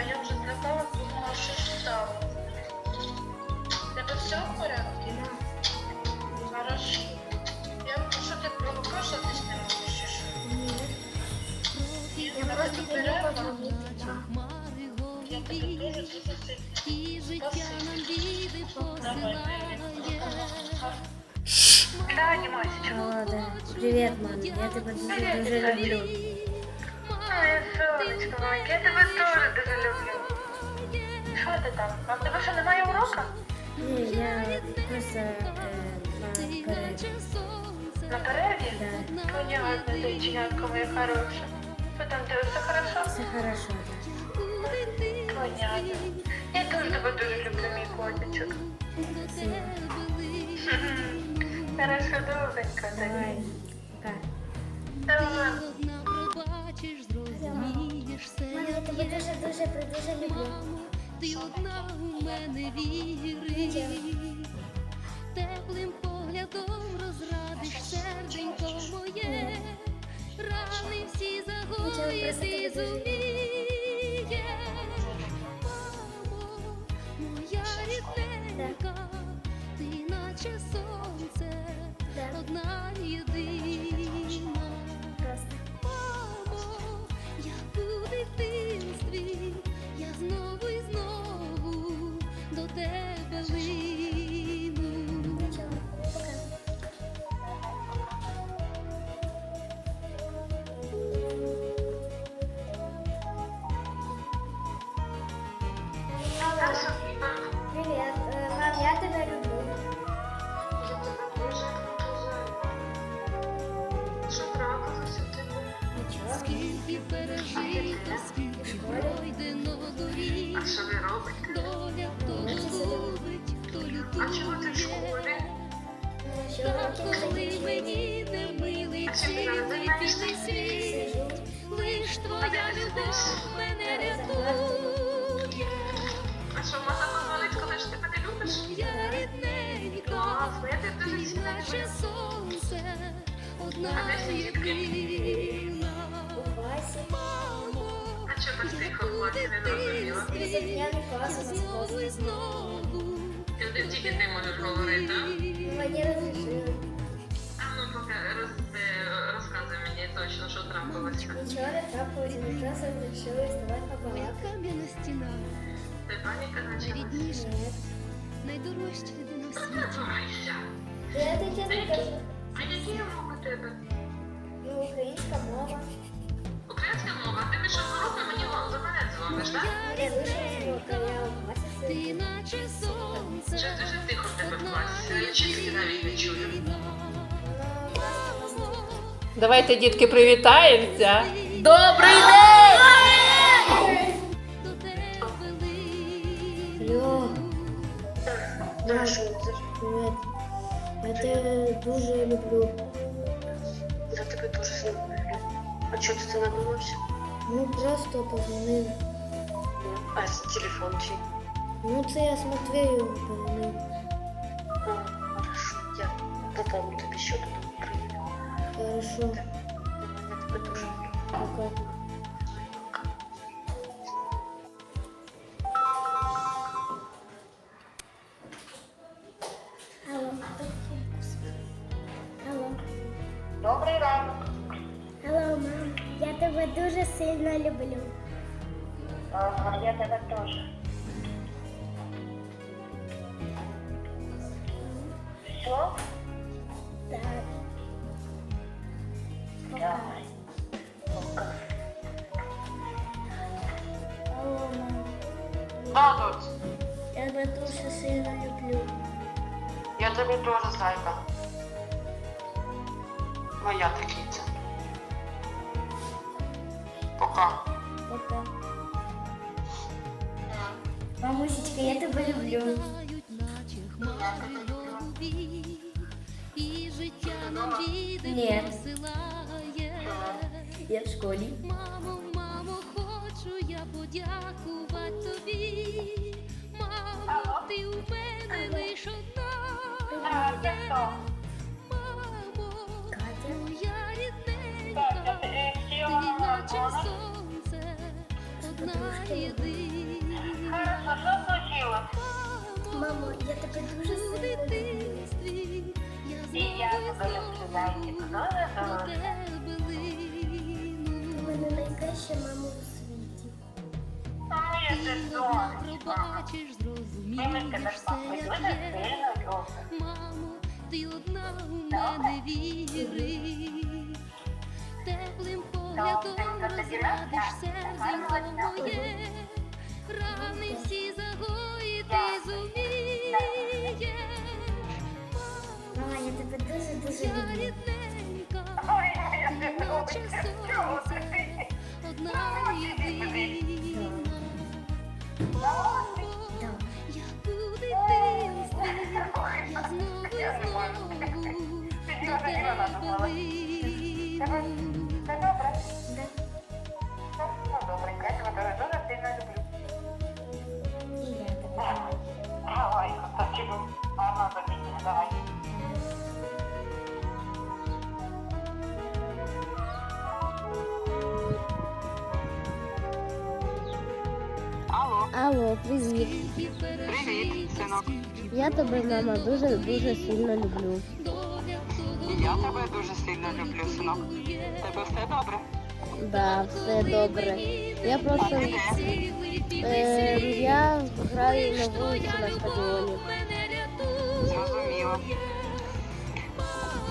А я вже злякалась, думала, що ж стало. Тебе все в порядку? Хорошо. Я думаю, що ти провокаєш, а ти з ним хочеш. Ні. Я просто беремо. Я дуже дуже Давай, привет. Да, мам. Я тебя дуже люблю. Моє сонечко маленьке, я тебе теж дуже люблю. Що ти там? А в тебе що, немає урока? Ні, я просто е, на перерві. На перерві? Да, Понятно, дівчинятко моя хороша. Що там, тебе все хорошо? все хорошо. Понятно. Я теж тебе дуже люблю, мій котичок. Хорошо, добренько. Давай. Пока. Давай. Я дуже дуже дуже люблю. Мамо, ти одна у мене віри. Теплим поглядом розрадиш серденько моє. Рани всі загоїти зуміє. Скільки пережито, скільки пройдено доріг, А що ви робите? доля хто любить, хто А чого ти в лютує. школі? Та коли мені не милий цілий білий світ, лиш твоя любов мене рятує. А що, можна позвонити, коли ж ти мене любиш? Моя рідненька, я тебе ти сильно наче люблю. сонце, одна А єдина. Я класу знову і знову. Ти тільки ти можеш говорити, а? Мені розрішили. А ну поки роз, розказуй мені точно, що трапилося. Нічого трапилося, ми просто вирішили з побалакати. Кам'яна стіна, Ти паніка почалася? Ні. найдорожча людина в світі. Я таке не кажу. А які мови у тебе? Ти наче сонце, Щось дуже тихо в тебе в класі. Я навіть не чую. Давайте, дітки, привітаємося. Добрий день! Алло, привіт. Я тебе дуже люблю. я тебе дуже люблю. А чого ти це надумався? Ну, просто позвонив. А телефон? Ну, це я Матвею позвонив. О, хорошо. Я додому тобі що додому приїду. Хорошо, Я тебе дуже люблю. пока. Алло. Алло. Добрий ранок. Алло, мам. Я тебе дуже сильно люблю. Ага, я тебе теж. Все? Так. Давай. Пока. Алло, мам. Да, доць. Я тебе дуже сильно люблю. Я тебе теж зайка. Моя. Пока. Пока. Я тебе люблю. І життя нам Ні. посилає. Я в школі. Мамо, мамо, хочу я подякувати тобі. Мамо, ти у мене лиш одна. Мамо, Катя. моя рідненька, ти наче сонце, одна єдина. Случилось? Мамо, я тебе дуже сильно люблю. І я тебе люблю, Ти мене найкраща мама у світі. Моя ти Ти папа дуже є. сильно любимо. Мамо, ти одна у мене віри, теплим поглядом розрадиш серденько моє, рани всі загоїти зумієш. Мама, я тебе дуже дуже Я рідненька, ти наче сонце, одна єдина. Мамо, як у дитинстві, я знову і знову до тебе лину. Алло, Алло, привіт. привіт, синок. Я тебе, мама, дуже дуже сильно люблю. Я тебе дуже сильно люблю, синок. Тебе все добре? Да, все добре. Я просто е, я граю на вулиці на стадіоні.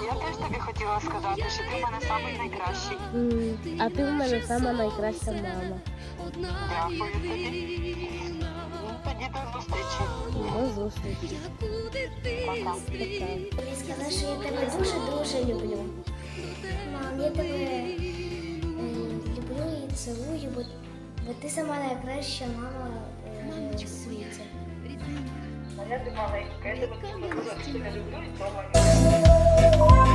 Я теж тобі хотіла сказати, що ти в мене самий найкращий. М, А ти в мене сама найкраща мама. Дякую тобі. Ну, тоді до зустрічі. До зустрічі. Тобі сказала, що я тебе дуже дуже люблю. Мам, я тебе е, люблю і цілую, бо, бо ти сама найкраща мама е, в світі. 你根本听不懂。